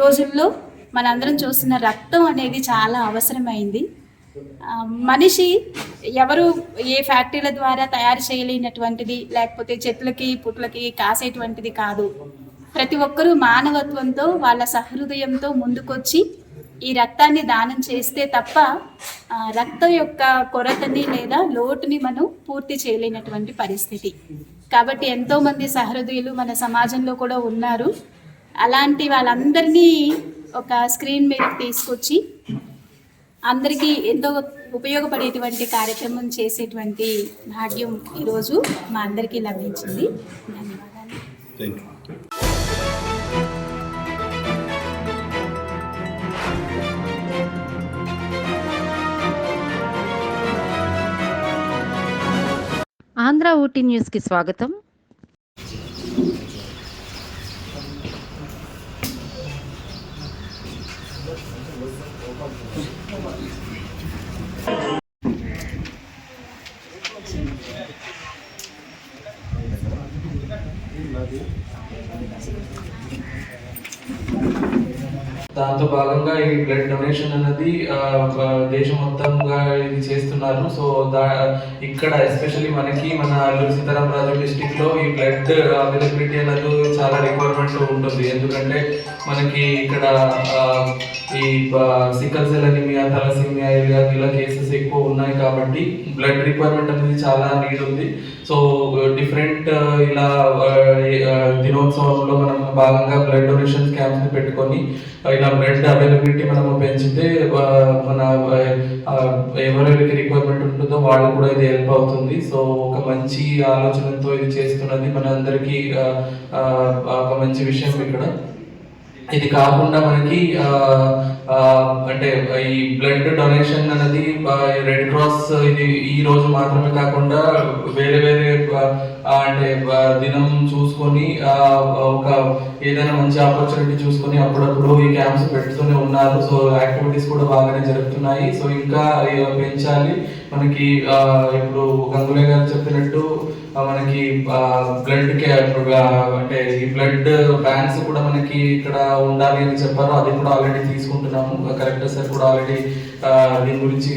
రోజుల్లో మనందరం చూస్తున్న రక్తం అనేది చాలా అవసరమైంది. మనిషి ఎవరు ఏ ఫ్యాక్టరీల ద్వారా తయారు చేయలేనటువంటిది లేకపోతే చెట్లకి పుట్లకి కాసేటువంటిది కాదు. ప్రతి ఒక్కరూ మానవత్వంతో వాళ్ళ సహృదయంతో ముందుకొచ్చి ఈ రక్తాన్ని దానం చేస్తే తప్ప రక్తం యొక్క కొరతని లేదా లోటుని మనం పూర్తి చేయలేనటువంటి పరిస్థితి. కాబట్టి ఎంతోమంది సహృదయులు మన సమాజంలో కూడా ఉన్నారు. అలాంటి వాళ్ళందరినీ ఒక స్క్రీన్ మీద తీసుకొచ్చి అందరికీ ఎంతో ఉపయోగపడేటువంటి కార్యక్రమం చేసేటువంటి భాగ్యం ఈరోజు మా అందరికీ లభించింది. ధన్యవాదాలు. ఆంధ్ర ఊటీ న్యూస్కి స్వాగతం. লাগে దాంతో భాగంగా ఈ బ్లడ్ డొనేషన్ అనేది దేశం మొత్తంగా ఇది చేస్తున్నారు. సో దా ఇక్కడ ఎస్పెషల్లీ మనకి మన అల్లూరు సీతారామరాజు డిస్టిక్లో ఈ బ్లడ్ అవైలబిలిటీ అనేది చాలా రిక్వైర్మెంట్ ఉంటుంది. ఎందుకంటే మనకి ఇక్కడ ఈ సికల్ సెల్ అనిమియా తలసిమియా ఇలా ఇలా కేసెస్ ఎక్కువ ఉన్నాయి కాబట్టి బ్లడ్ రిక్వైర్మెంట్ అనేది చాలా నీడ్ ఉంది. సో డిఫరెంట్ ఇలా దినోత్సవంలో మనం భాగంగా బ్లడ్ డొనేషన్ క్యాంప్స్ పెట్టుకొని ఇలా బెడ్ అవైలబిలిటీ మనము పెంచితే మన ఎవరెవరికి రిక్వైర్మెంట్ ఉంటుందో వాళ్ళు కూడా ఇది హెల్ప్ అవుతుంది. సో ఒక మంచి ఆలోచనతో ఇది చేస్తున్నది మన అందరికీ ఒక మంచి విషయం ఇక్కడ. ఇది కాకుండా మనకి అంటే ఈ బ్లడ్ డొనేషన్ అనేది రెడ్ క్రాస్ ఇది ఈ రోజు మాత్రమే కాకుండా వేరే వేరే అంటే దినం చూసుకొని ఒక ఏదైనా మంచి ఆపర్చునిటీ చూసుకొని అప్పుడప్పుడు ఈ క్యాంప్స్ పెడుతూనే ఉన్నారు. సో యాక్టివిటీస్ కూడా బాగానే జరుగుతున్నాయి. సో ఇంకా పెంచాలి. మనకి ఇప్పుడు గంగులే గారు చెప్పినట్టు మనకి బ్లడ్ అంటే ఈ బ్లడ్ బ్యాంక్స్ కూడా మనకి ఇక్కడ ఉండాలి అని చెప్పారు అది కూడా ఆల్రెడీ తీసుకుంటున్నాము. కలెక్టర్ సార్ కూడా ఆల్రెడీ దీని గురించి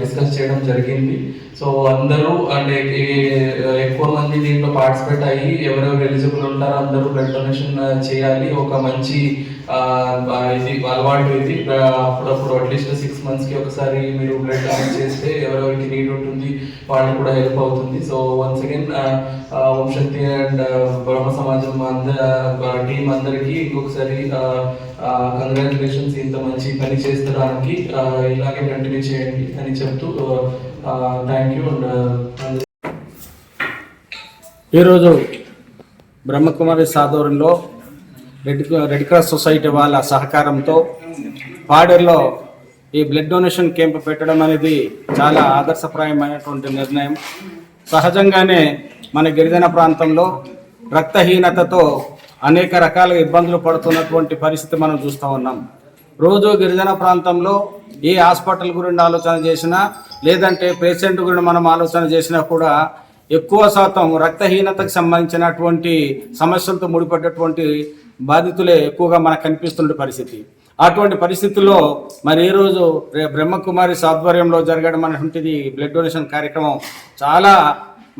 డిస్కస్ చేయడం జరిగింది. సో అందరూ అంటే ఎక్కువ మంది దీంట్లో పార్టిసిపేట్ అయ్యి ఎవరెవరు ఎలిజిబుల్ ఉంటారో అందరూ బ్లడ్ డొనేషన్ చేయాలి. ఒక మంచి అలవాటు ఇది అప్పుడప్పుడు అట్లీస్ట్ సిక్స్ మంత్స్కి ఒకసారి మీరు బ్లడ్ డొనేట్ చేస్తే ఎవరెవరికి నీడ్ ఉంటుంది వాళ్ళకి కూడా హెల్ప్ అవుతుంది. So once again Vanshakti and Brahma Samajam అందరి టీం అందరికీ ఇంకొకసారి uh, uh, కంగ్రాచులేషన్స్ ఇంత మంచి పని చేస్తడానికి uh, ఇలాగే కంటిన్యూ చేయండి అని చెప్తూ థ్యాంక్ యూ అండ్ ఈరోజు బ్రహ్మకుమారి సాధూరంలో రెడ్ రెడ్ క్రాస్ సొసైటీ వాళ్ళ సహకారంతో పాడేరులో ఈ బ్లడ్ డొనేషన్ క్యాంప్ పెట్టడం అనేది చాలా ఆదర్శప్రాయమైనటువంటి నిర్ణయం. సహజంగానే మన గిరిజన ప్రాంతంలో రక్తహీనతతో అనేక రకాల ఇబ్బందులు పడుతున్నటువంటి పరిస్థితి మనం చూస్తూ ఉన్నాం. రోజు గిరిజన ప్రాంతంలో ఏ హాస్పిటల్ గురించి ఆలోచన చేసినా లేదంటే పేషెంట్ గురించి మనం ఆలోచన చేసినా కూడా ఎక్కువ శాతం రక్తహీనతకు సంబంధించినటువంటి సమస్యలతో ముడిపడ్డటువంటి బాధితులే ఎక్కువగా మనకు కనిపిస్తున్న పరిస్థితి. అటువంటి పరిస్థితుల్లో మరి ఈ రోజు బ్రహ్మకుమారి ఆధ్వర్యంలో జరగడం అనేటువంటిది బ్లడ్ డొనేషన్ కార్యక్రమం చాలా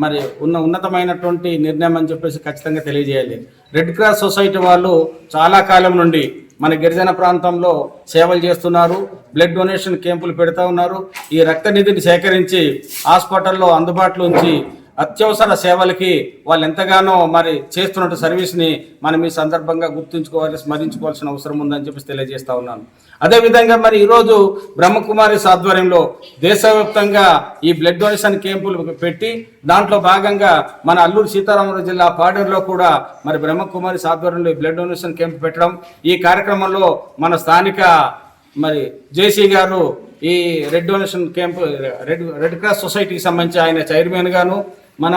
మరి ఉన్న ఉన్నతమైనటువంటి నిర్ణయం అని చెప్పేసి ఖచ్చితంగా తెలియజేయాలి. రెడ్ క్రాస్ సొసైటీ వాళ్ళు చాలా కాలం నుండి మన గిరిజన ప్రాంతంలో సేవలు చేస్తున్నారు బ్లడ్ డొనేషన్ క్యాంపులు పెడతా ఉన్నారు. ఈ రక్త నిధిని సేకరించి హాస్పిటల్లో అందుబాటులో ఉంచి అత్యవసర సేవలకి వాళ్ళు ఎంతగానో మరి చేస్తున్న సర్వీస్ని మనం ఈ సందర్భంగా గుర్తుంచుకోవాలి స్మరించుకోవాల్సిన అవసరం ఉందని చెప్పి తెలియజేస్తా ఉన్నాను. అదేవిధంగా మరి ఈరోజు బ్రహ్మకుమారి ఆధ్వర్యంలో దేశవ్యాప్తంగా ఈ బ్లడ్ డొనేషన్ క్యాంపులు పెట్టి దాంట్లో భాగంగా మన అల్లూరు సీతారామరాజు జిల్లా పాడేరులో కూడా మరి బ్రహ్మకుమారి ఆధ్వర్యంలో ఈ బ్లడ్ డొనేషన్ క్యాంప్ పెట్టడం ఈ కార్యక్రమంలో మన స్థానిక మరి జేసీ గారు ఈ red donation camp red Red Cross సొసైటీకి సంబంధించి ఆయన చైర్మన్ గాను మన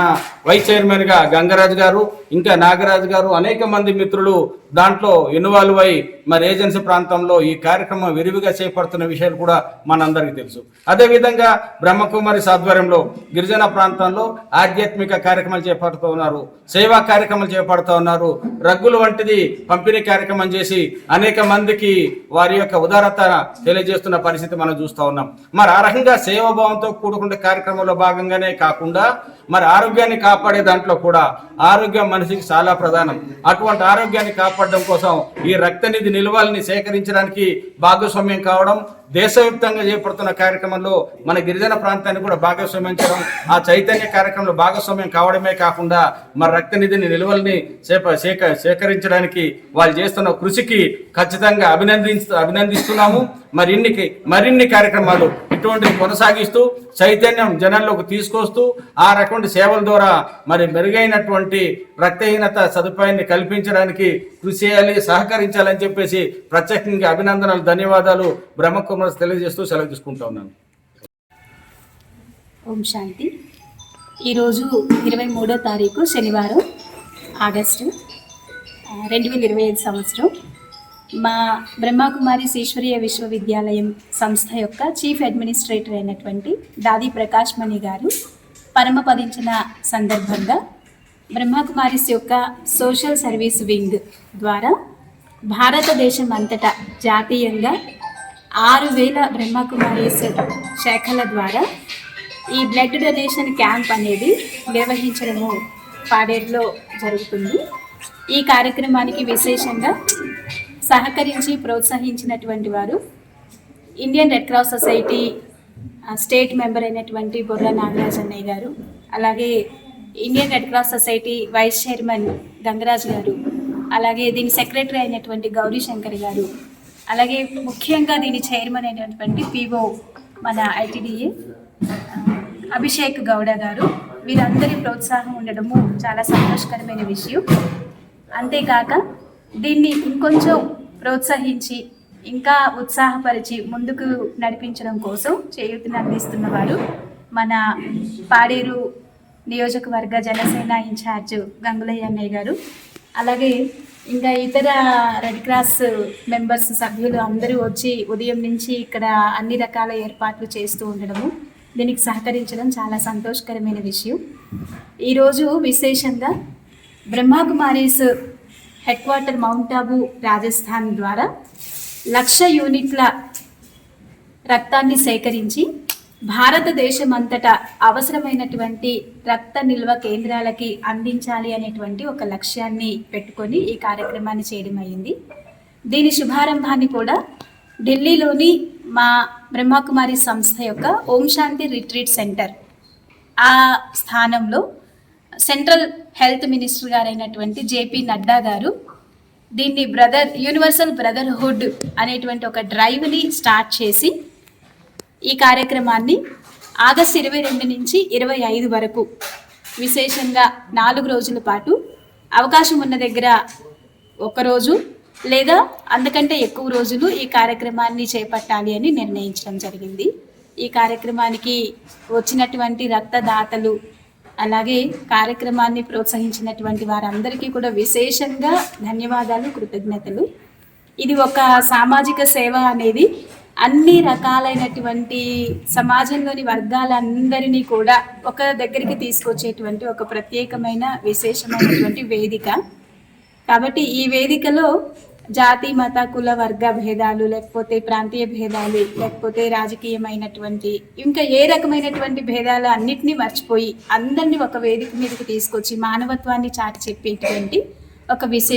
వైస్ చైర్మన్గా గంగరాజు గారు ఇంకా నాగరాజు గారు అనేక మంది మిత్రులు దాంట్లో ఇన్వాల్వ్ అయి మరి ఏజెన్సీ ప్రాంతంలో ఈ కార్యక్రమం విరివిగా చేపడుతున్న విషయాలు కూడా మనందరికీ తెలుసు. అదేవిధంగా బ్రహ్మకుమారి సాధ్వర్యంలో గిరిజన ప్రాంతంలో ఆధ్యాత్మిక కార్యక్రమాలు చేపడుతూ ఉన్నారు సేవా కార్యక్రమాలు చేపడుతూ ఉన్నారు. రగ్గులు వంటిది పంపిణీ కార్యక్రమం చేసి అనేక మందికి వారి యొక్క ఉదారత తెలియజేస్తున్న పరిస్థితి మనం చూస్తూ ఉన్నాం. మరి ఆ రకంగా సేవాభావంతో కూడుకున్న కార్యక్రమంలో భాగంగానే కాకుండా మరి ఆరోగ్యాన్ని కాపాడే దాంట్లో కూడా ఆరోగ్యం మనిషికి చాలా ప్రధానం. అటువంటి ఆరోగ్యాన్ని కాపాడడం కోసం ఈ రక్తనిధి నిల్వల్ని సేకరించడానికి భాగస్వామ్యం కావడం దేశవ్యాప్తంగా చేపడుతున్న కార్యక్రమంలో మన గిరిజన ప్రాంతాన్ని కూడా భాగస్వామ్యం చేయడం ఆ చైతన్య కార్యక్రమంలో భాగస్వామ్యం కావడమే కాకుండా మన రక్తనిధిని నిల్వల్ని సేప సేక సేకరించడానికి వాళ్ళు చేస్తున్న కృషికి ఖచ్చితంగా అభినందిస్తూ అభినందిస్తున్నాము. మరిన్ని మరిన్ని కార్యక్రమాలు ఇటువంటివి కొనసాగిస్తూ చైతన్యం జనాల్లోకి తీసుకొస్తూ ఆ రకమైన సేవల ద్వారా మరి మెరుగైనటువంటి రక్తహీనత సదుపాయాన్ని కల్పించడానికి కృషి చేయాలి సహకరించాలని చెప్పేసి ప్రత్యేకంగా అభినందనలు ధన్యవాదాలు బ్రహ్మకుమార్ తెలియజేస్తూ సెలవు తీసుకుంటా ఉన్నాను. ఓం శాంతి. ఈరోజు ఇరవై మూడో తారీఖు శనివారం ఆగస్టు రెండు వేల ఇరవై ఐదు సంవత్సరం. మా బ్రహ్మకుమారి ఈశ్వరీయ విశ్వవిద్యాలయం సంస్థ యొక్క చీఫ్ అడ్మినిస్ట్రేటర్ అయినటువంటి దాది ప్రకాష్ మణి గారు పరమపదించిన సందర్భంగా బ్రహ్మకుమారిస్ యొక్క సోషల్ సర్వీస్ వింగ్ ద్వారా భారతదేశం అంతటా జాతీయంగా ఆరు వేల బ్రహ్మకుమారీస్ శాఖల ద్వారా ఈ బ్లడ్ డొనేషన్ క్యాంప్ అనేది నిర్వహించడము పాడేరులో జరుగుతుంది. ఈ కార్యక్రమానికి విశేషంగా సహకరించి ప్రోత్సహించినటువంటి వారు. Indian Red Cross Society state member అయినటువంటి బొర్ర నాగరాజ్ అన్నయ్య గారు అలాగే Indian Red Cross Society vice chairman Gangaraj గారు అలాగే దీని సెక్రటరీ అయినటువంటి గౌరీ శంకర్ గారు అలాగే ముఖ్యంగా దీని చైర్మన్ అయినటువంటి పిఓ మన ఐటీడీఏ అభిషేక్ గౌడ గారు. వీరందరి ప్రోత్సాహం ఉండడము చాలా సంతోషకరమైన విషయం. అంతేకాక దీన్ని ఇంకొంచెం ప్రోత్సహించి ఇంకా ఉత్సాహపరిచి ముందుకు నడిపించడం కోసం చేయూతని అందిస్తున్న వారు మన పాడేరు నియోజకవర్గ జనసేన ఇన్ఛార్జ్ గంగులయ్య అన్నయ్య గారు. అలాగే ఇంకా ఇతర రెడ్ క్రాస్ మెంబర్స్ సభ్యులు అందరూ వచ్చి ఉదయం నుంచి ఇక్కడ అన్ని రకాల ఏర్పాట్లు చేస్తూ ఉండడము దీనికి సహకరించడం చాలా సంతోషకరమైన విషయం. ఈరోజు విశేషంగా Brahmakumaris head quarter Mount Abu Rajasthan ద్వారా లక్ష యూనిట్ల రక్తాన్ని సేకరించి భారతదేశం అంతటా అవసరమైనటువంటి రక్త నిల్వ కేంద్రాలకి అందించాలి అనేటువంటి ఒక లక్ష్యాన్ని పెట్టుకొని ఈ కార్యక్రమాన్ని చేయడం అయింది దీని శుభారంభాన్ని కూడా ఢిల్లీలోని మా బ్రహ్మకుమారి సంస్థ యొక్క ఓం శాంతి రిట్రీట్ సెంటర్ ఆ స్థానంలో సెంట్రల్ హెల్త్ మినిస్టర్ గారైనటువంటి జేపీ నడ్డా గారు దీన్ని బ్రదర్ యూనివర్సల్ బ్రదర్హుడ్ అనేటువంటి ఒక డ్రైవ్ని స్టార్ట్ చేసి ఈ కార్యక్రమాన్ని ఆగస్ట్ ఇరవై రెండు నుంచి ఇరవై ఐదు వరకు విశేషంగా నాలుగు రోజుల పాటు అవకాశం ఉన్న దగ్గర ఒక రోజు లేదా అందుకంటే ఎక్కువ రోజులు ఈ కార్యక్రమాన్ని చేపట్టాలి అని నిర్ణయించడం జరిగింది. ఈ కార్యక్రమానికి వచ్చినటువంటి రక్తదాతలు అలాగే కార్యక్రమాన్ని ప్రోత్సహించినటువంటి వారందరికీ కూడా విశేషంగా ధన్యవాదాలు కృతజ్ఞతలు. ఇది ఒక సామాజిక సేవ అనేది. అన్ని రకాలైనటువంటి సమాజంలోని వర్గాలందరినీ కూడా ఒక దగ్గరికి తీసుకొచ్చేటువంటి ఒక ప్రత్యేకమైన విశేషమైనటువంటి వేదిక. కాబట్టి ఈ వేదికలో జాతి మత కుల వర్గ భేదాలు లేకపోతే ప్రాంతీయ భేదాలు లేకపోతే రాజకీయమైనటువంటి ఇంకా ఏ రకమైనటువంటి భేదాలు అన్నిటినీ మర్చిపోయి అందరినీ ఒక వేదిక మీదకి తీసుకొచ్చి మానవత్వాన్ని చాటి చెప్పేటువంటి ఒక విశేష